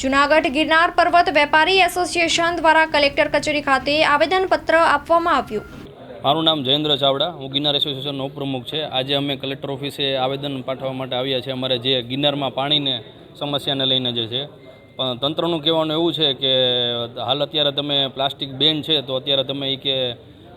જુનાગઢ ગિરનાર પર્વત વેપારી એસોસિએશન દ્વારા કલેક્ટર કચેરી ખાતે આવેદનપત્ર આપવામાં આવ્યું. મારું નામ જયેન્દ્ર ચાવડા. હું ગિરનાર એસોસિએશનનો ઉપપ્રમુખ છે. આજે અમે કલેક્ટર ઓફિસે આવેદન પાઠવવા માટે આવ્યા છીએ. અમારે જે ગિરનારમાં પાણીને સમસ્યાને લઈને જે છે. પણ તંત્રનું કહેવાનું એવું છે કે હાલ અત્યારે તમે પ્લાસ્ટિક બેન છે, તો અત્યારે તમે એ કે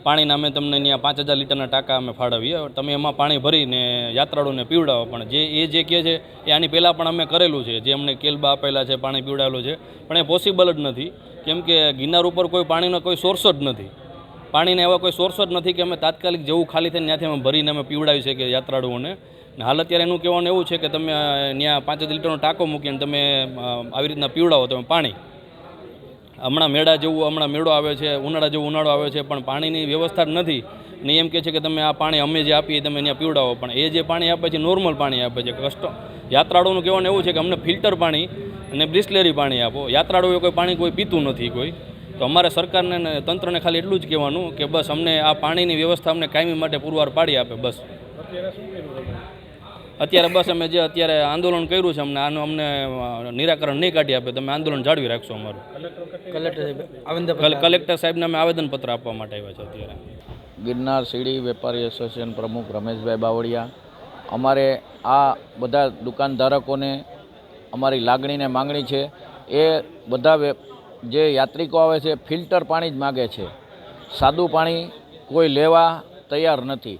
પાણીના અમે તમને ત્યાં પાંચ હજાર લીટરના ટાંકા અમે ફાળવીએ. તમે એમાં પાણી ભરીને યાત્રાળુને પીવડાવો. પણ જે એ જે કહે છે, એ આની પહેલાં પણ અમે કરેલું છે. જે અમને કેલબા આપેલા છે, પાણી પીવડાવેલું છે. પણ એ પોસિબલ જ નથી. કેમ કે ગિરનાર ઉપર કોઈ પાણીનો કોઈ સોર્સ જ નથી. પાણીને એવા કોઈ સોર્સ જ નથી કે અમે તાત્કાલિક જેવું ખાલી થઈને ત્યાંથી અમે ભરીને અમે પીવડાવી શકીએ યાત્રાળુઓને. હાલ અત્યારે એનું કહેવાનું એવું છે કે તમે ત્યાં પાંચ જ લીટરનો ટાંકો મૂકીને તમે આવી રીતના પીવડાવો તમે પાણી. હમણાં મેળા જેવું, હમણાં મેળો આવે છે, ઉનાળા જેવું ઉનાળો આવે છે, પણ પાણીની વ્યવસ્થા નથી. ને એમ કહે છે કે તમે આ પાણી અમે જે આપીએ તમે ત્યાં પીવડાવો. પણ એ જે પાણી આપે છે નોર્મલ પાણી આપે છે કસ્ટ યાત્રાળુનું કહેવાનું એવું છે કે અમને ફિલ્ટર પાણી અને બ્રિસ્લેરી પાણી આપો. યાત્રાળુએ કોઈ પાણી કોઈ પીતું નથી કોઈ. તો અમારે સરકારને તંત્રને ખાલી એટલું જ કહેવાનું કે બસ અમને આ પાણીની વ્યવસ્થા અમને કાયમી માટે પુરવાર પાડી આપે, બસ. અત્યારે બસ અમે જે અત્યારે આંદોલન કર્યું છે અમને આનું અમને નિરાકરણ નહીં કાઢી આપે તમે આંદોલન જાળવી રાખશો અમારું. કલેક્ટર સાહેબ આવેદન કલેક્ટર સાહેબને અમે આવેદનપત્ર આપવા માટે આવ્યા છે અત્યારે. ગિરનાર સીડી વેપારી એસોસિએશન પ્રમુખ રમેશભાઈ બાવળિયા અમારે આ બધા દુકાનધારકોને અમારી લાગણીને માંગણી છે. એ બધા જે યાત્રિકો આવે છે ફિલ્ટર પાણી જ માગે છે. સાદું પાણી કોઈ લેવા તૈયાર નથી.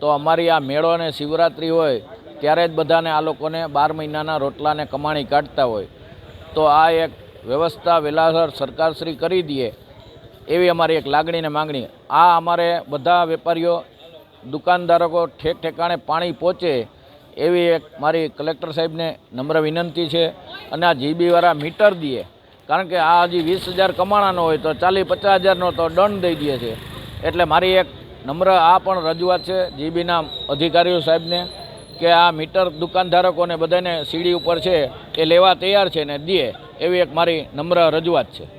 તો અમારી આ મેળો અને શિવરાત્રિ હોય ત્યારે જ બધાને આ લોકોને બાર મહિનાના રોટલાને કમાણી કાઢતા હોય. તો આ એક વ્યવસ્થા વેલાસર સરકારશ્રી કરી દે એવી અમારી એક લાગણી ને માંગણી. આ અમારે બધા વેપારીઓ, દુકાનદારકો ઠેક ઠેકાણે પાણી પહોંચે એવી એક મારી કલેક્ટર સાહેબને નમ્ર વિનંતી છે અને આ જીબીવાળા મીટર દે કારણ કે આ હજી વીસ હજાર કમાણાનો હોય તો ચાલીસ પચાસ હજારનો તો દંડ દઈ દે છે. એટલે મારી એક નમ્ર આ પણ રજૂઆત છે જીબીના અધિકારીઓ સાહેબને. કે આ મીટર દુકાનધારકોને બધાને સીડી ઉપર છે એ લેવા તૈયાર છે ને દે, એવી એક મારી નમ્ર રજૂઆત છે.